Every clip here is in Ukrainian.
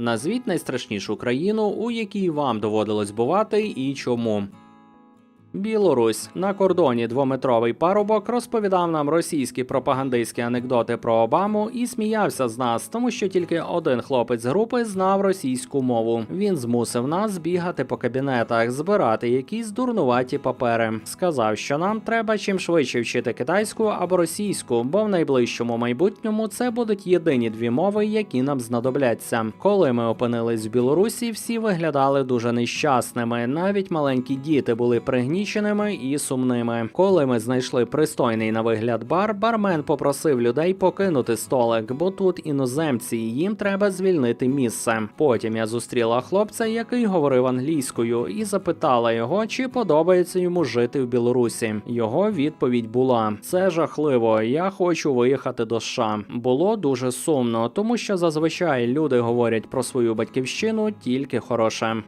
Назвіть найстрашнішу країну, у якій вам доводилось бувати, і чому. Білорусь на кордоні двометровий парубок розповідав нам російські пропагандистські анекдоти про Обаму і сміявся з нас, тому що тільки один хлопець групи знав російську мову. Він змусив нас бігати по кабінетах, збирати якісь дурнуваті папери. Сказав, що нам треба чим швидше вчити китайську або російську, бо в найближчому майбутньому це будуть єдині дві мови, які нам знадобляться. Коли ми опинились в Білорусі, всі виглядали дуже нещасними. Навіть маленькі діти були пригніченими і сумними. Коли ми знайшли пристойний на вигляд бар, бармен попросив людей покинути столик, бо тут іноземці, і їм треба звільнити місце. Потім я зустріла хлопця, який говорив англійською, і запитала його, чи подобається йому жити в Білорусі. Його відповідь була: це жахливо. Я хочу виїхати до США. Було дуже сумно, тому що зазвичай люди говорять про свою батьківщину тільки хороше.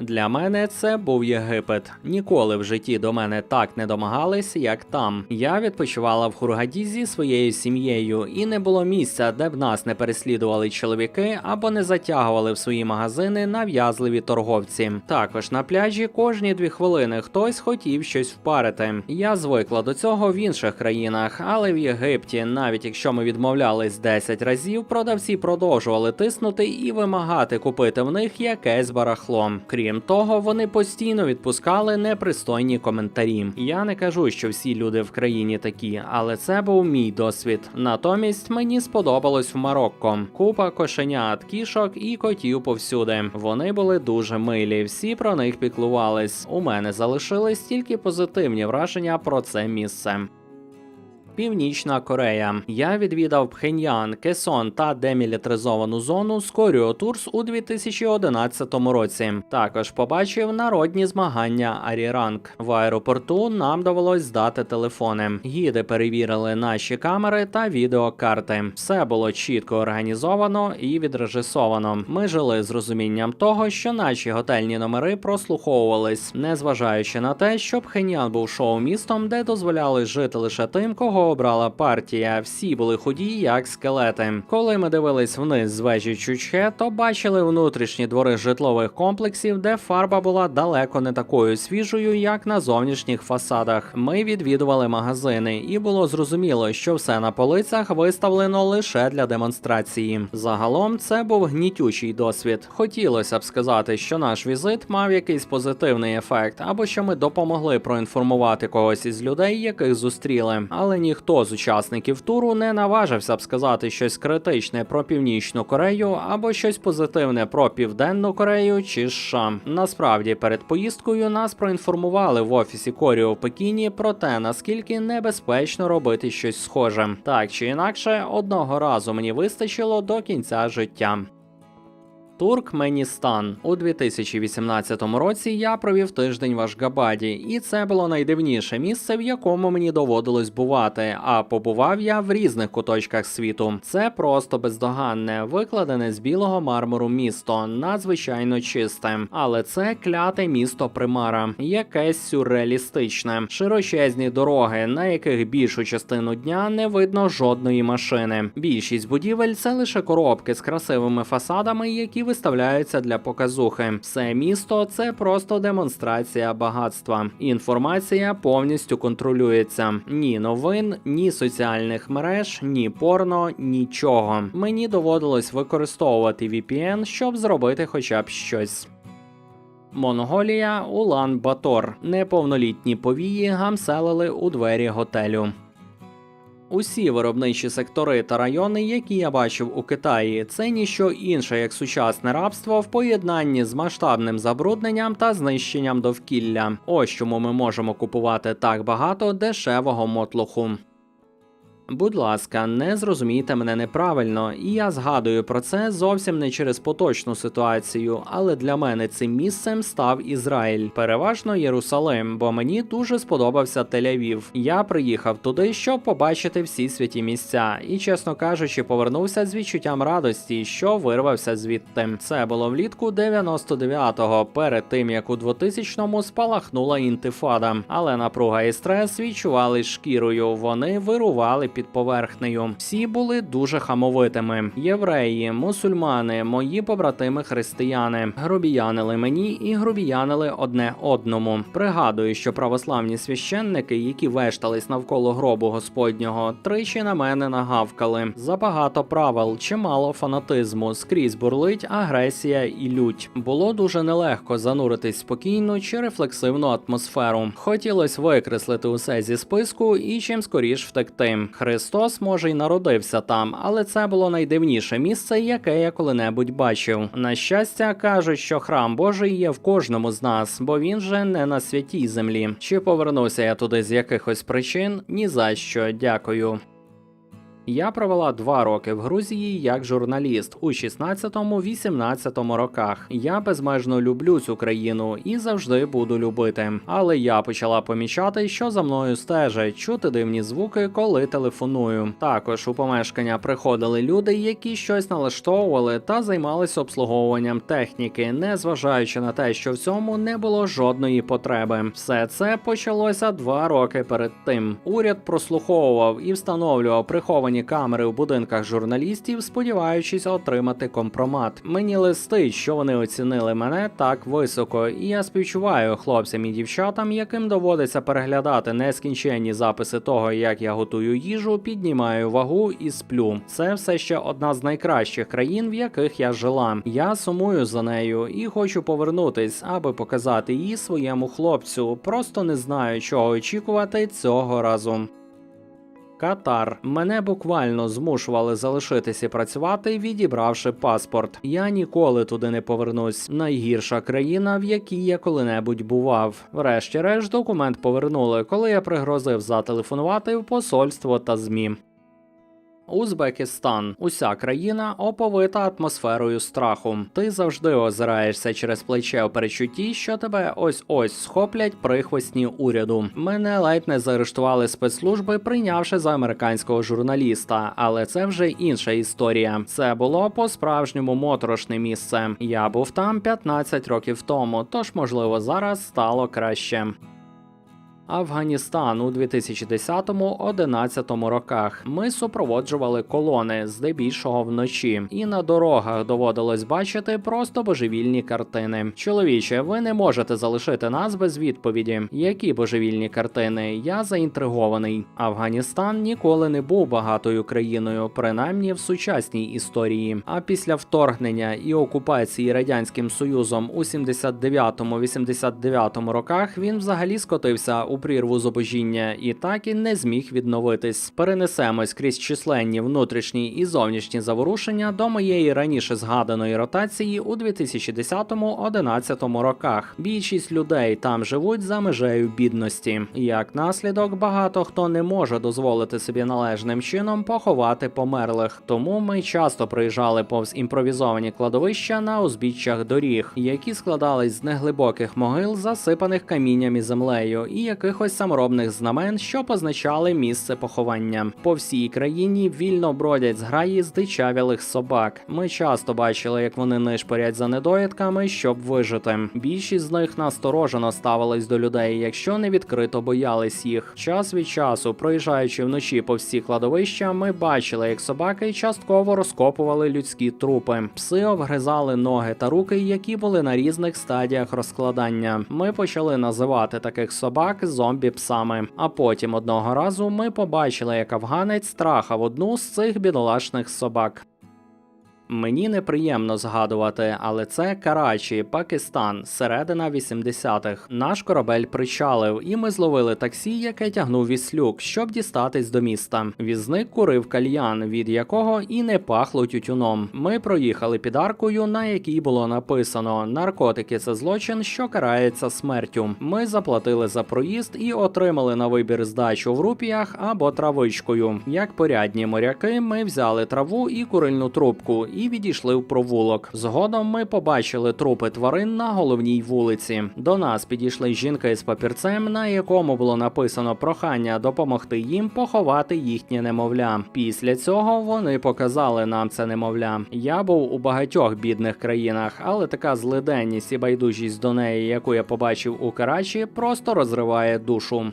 Для мене це був Єгипет. Ніколи в житті до мене так не домагались, як там. Я відпочивала в Хургаді зі своєю сім'єю, і не було місця, де б нас не переслідували чоловіки або не затягували в свої магазини нав'язливі торговці. Також на пляжі кожні дві хвилини хтось хотів щось впарити. Я звикла до цього в інших країнах, але в Єгипті, навіть якщо ми відмовлялись 10 разів, продавці продовжували тиснути і вимагати купити в них якесь барахло. Крім того, вони постійно відпускали непристойні коментарі. Я не кажу, що всі люди в країні такі, але це був мій досвід. Натомість мені сподобалось в Марокко. Купа кошенят, кішок і котів повсюди. Вони були дуже милі, всі про них піклувались. У мене залишились тільки позитивні враження про це місце. Північна Корея. Я відвідав Пхеньян, Кесон та демілітаризовану зону з Коріотурс у 2011 році. Також побачив народні змагання Аріранг. В аеропорту нам довелось здати телефони. Гіди перевірили наші камери та відеокарти. Все було чітко організовано і відрежисовано. Ми жили з розумінням того, що наші готельні номери прослуховувались, незважаючи на те, що Пхеньян був шоу-містом, де дозволяли жити лише тим, кого обрала партія. Всі були худі, як скелети. Коли ми дивились вниз з вежі Чучхе, то бачили внутрішні двори житлових комплексів, де фарба була далеко не такою свіжою, як на зовнішніх фасадах. Ми відвідували магазини, і було зрозуміло, що все на полицях виставлено лише для демонстрації. Загалом це був гнітючий досвід. Хотілося б сказати, що наш візит мав якийсь позитивний ефект, або що ми допомогли проінформувати когось із людей, яких зустріли, але ніхто з учасників туру не наважився б сказати щось критичне про північну Корею або щось позитивне про південну Корею чи США. Насправді, перед поїздкою нас проінформували в офісі Коріо в Пекіні про те, наскільки небезпечно робити щось схоже. Так чи інакше, одного разу мені вистачило до кінця життя. Туркменістан у 2018 році я провів тиждень в Ашгабаді, і це було найдивніше місце, в якому мені доводилось бувати. А побував я в різних куточках світу. Це просто бездоганне, викладене з білого мармуру місто, надзвичайно чисте. Але це кляте місто примара, якесь сюрреалістичне, широчезні дороги, на яких більшу частину дня не видно жодної машини. Більшість будівель це лише коробки з красивими фасадами, які виставляються для показухи. Все місто це просто демонстрація багатства. Інформація повністю контролюється. Ні новин, ні соціальних мереж, ні порно, нічого. Мені доводилось використовувати VPN, щоб зробити хоча б щось. Монголія Улан Батор. Неповнолітні повії гамселили у двері готелю. Усі виробничі сектори та райони, які я бачив у Китаї, це ніщо інше як сучасне рабство в поєднанні з масштабним забрудненням та знищенням довкілля. Ось чому ми можемо купувати так багато дешевого мотлуху. Будь ласка, не зрозумійте мене неправильно, і я згадую про це зовсім не через поточну ситуацію, але для мене цим місцем став Ізраїль, переважно Єрусалим, бо мені дуже сподобався Тель-Авів. Я приїхав туди, щоб побачити всі святі місця, і, чесно кажучи, повернувся з відчуттям радості, що вирвався звідти. Це було влітку 99-го, перед тим як у 2000-му спалахнула інтифада. Але напруга і стрес відчували шкірою. Вони вирували під під поверхнею. Всі були дуже хамовитими: євреї, мусульмани, мої побратими християни, грубіянили мені і грубіянили одне одному. Пригадую, що православні священники, які вештались навколо гробу Господнього, тричі на мене нагавкали. Забагато правил, чимало фанатизму, скрізь бурлить агресія і лють. Було дуже нелегко зануритись спокійну чи рефлексивну атмосферу. Хотілося викреслити усе зі списку і чим скоріш втекти. Христос може й народився там, але це було найдивніше місце, яке я коли-небудь бачив. На щастя, кажуть, що храм Божий є в кожному з нас, бо він же не на святій землі. Чи повернуся я туди з якихось причин? Ні за що, дякую. Я провела два роки в Грузії як журналіст у 16-18 роках. Я безмежно люблю цю країну і завжди буду любити. Але я почала помічати, що за мною стежать, чути дивні звуки, коли телефоную. Також у помешкання приходили люди, які щось налаштовували та займалися обслуговуванням техніки, не зважаючи на те, що в цьому не було жодної потреби. Все це почалося два роки перед тим. Уряд прослуховував і встановлював приховані камери у будинках журналістів, сподіваючись отримати компромат. Мені листить, що вони оцінили мене так високо, і я співчуваю хлопцям і дівчатам, яким доводиться переглядати нескінченні записи того, як я готую їжу, піднімаю вагу і сплю. Це все ще одна з найкращих країн, в яких я жила. Я сумую за нею і хочу повернутись, аби показати її своєму хлопцю. Просто не знаю, чого очікувати цього разу. Катар мене буквально змушували залишитися працювати, відібравши паспорт. Я ніколи туди не повернусь. Найгірша країна, в якій я коли-небудь бував. Врешті-решт документ повернули, коли я пригрозив зателефонувати в посольство та змі. Узбекистан уся країна оповита атмосферою страху. Ти завжди озираєшся через плече у перечутті, що тебе ось ось схоплять прихвостні уряду. Мене ледь не заарештували спецслужби, прийнявши за американського журналіста, але це вже інша історія. Це було по-справжньому моторошне місце. Я був там 15 років тому, тож можливо зараз стало краще. Афганістан у 2010-11 роках. Ми супроводжували колони здебільшого вночі, і на дорогах доводилось бачити просто божевільні картини. Чоловіче, ви не можете залишити нас без відповіді. Які божевільні картини? Я заінтригований. Афганістан ніколи не був багатою країною, принаймні в сучасній історії. А після вторгнення і окупації радянським союзом у 79-89 роках він взагалі скотився у прірву зубожіння і так і не зміг відновитись. Перенесемось крізь численні внутрішні і зовнішні заворушення до моєї раніше згаданої ротації у 2010-11 роках. Більшість людей там живуть за межею бідності. Як наслідок, багато хто не може дозволити собі належним чином поховати померлих. Тому ми часто приїжджали повз імпровізовані кладовища на узбіччях доріг, які складались з неглибоких могил, засипаних камінням і землею, і якихось саморобних знамен, що позначали місце поховання. По всій країні вільно бродять зграї здичавілих собак. Ми часто бачили, як вони нишпорять за недоїдками, щоб вижити. Більшість з них насторожено ставились до людей, якщо не відкрито боялись їх. Час від часу, проїжджаючи вночі по всі кладовища, ми бачили, як собаки частково розкопували людські трупи. Пси обгризали ноги та руки, які були на різних стадіях розкладання. Ми почали називати таких собак зомбі-псами. А потім одного разу ми побачили, як афганець страхав одну з цих бідолашних собак. Мені неприємно згадувати, але це Карачі, Пакистан, середина 80-х. Наш корабель причалив, і ми зловили таксі, яке тягнув віслюк, щоб дістатись до міста. Візник курив кальян, від якого і не пахло тютюном. Ми проїхали під аркою, на якій було написано: наркотики це злочин, що карається смертю. Ми заплатили за проїзд і отримали на вибір здачу в рупіях або травичкою. Як порядні моряки, ми взяли траву і курильну трубку і відійшли в провулок. Згодом ми побачили трупи тварин на головній вулиці. До нас підійшли жінки з папірцем, на якому було написано прохання допомогти їм поховати їхнє немовля. Після цього вони показали нам це немовля. Я був у багатьох бідних країнах, але така злиденність і байдужість до неї, яку я побачив у Карачі, просто розриває душу.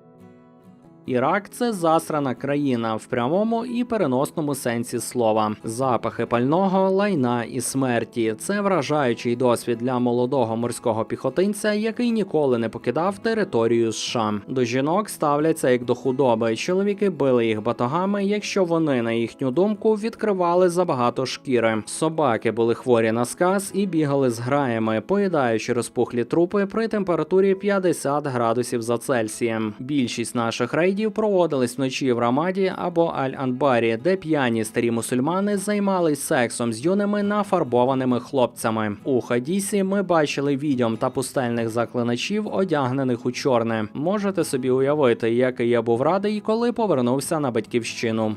Ірак це засрана країна в прямому і переносному сенсі слова. Запахи пального, лайна і смерті. Це вражаючий досвід для молодого морського піхотинця, який ніколи не покидав територію США. До жінок ставляться як до худоби. Чоловіки били їх батогами, якщо вони, на їхню думку, відкривали забагато шкіри. Собаки були хворі на сказ і бігали з граями, поїдаючи розпухлі трупи при температурі 50 градусів за Цельсієм. Більшість наших рейдів проводились вночі в Рамаді або Аль-Анбарі, де п'яні старі мусульмани займались сексом з юними нафарбованими хлопцями. У Хадісі ми бачили відьом та пустельних заклиначів, одягнених у чорне. Можете собі уявити, який я був радий, коли повернувся на батьківщину.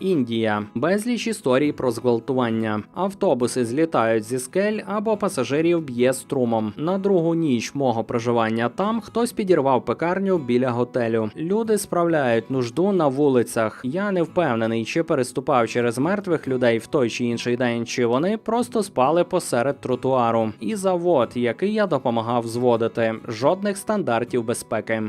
Індія безліч історій про зґвалтування. Автобуси злітають зі скель або пасажирів б'є струмом. На другу ніч мого проживання там хтось підірвав пекарню біля готелю. Люди справляють нужду на вулицях. Я не впевнений, чи переступав через мертвих людей в той чи інший день, чи вони просто спали посеред тротуару. І завод, який я допомагав зводити, жодних стандартів безпеки.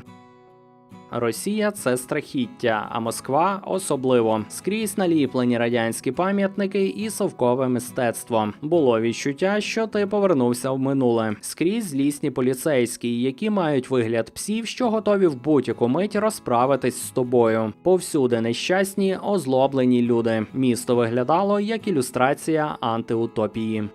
Росія це страхіття, а Москва особливо скрізь наліплені радянські пам'ятники і совкове мистецтво. Було відчуття, що ти повернувся в минуле. Скрізь злісні поліцейські, які мають вигляд псів, що готові в будь-яку мить розправитись з тобою. Повсюди нещасні, озлоблені люди. Місто виглядало як ілюстрація антиутопії.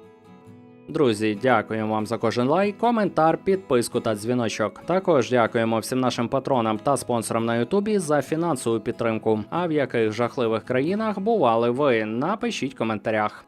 Друзі, дякуємо вам за кожен лайк, коментар, підписку та дзвіночок. Також дякуємо всім нашим патронам та спонсорам на Ютубі за фінансову підтримку. А в яких жахливих країнах бували ви? Напишіть в коментарях.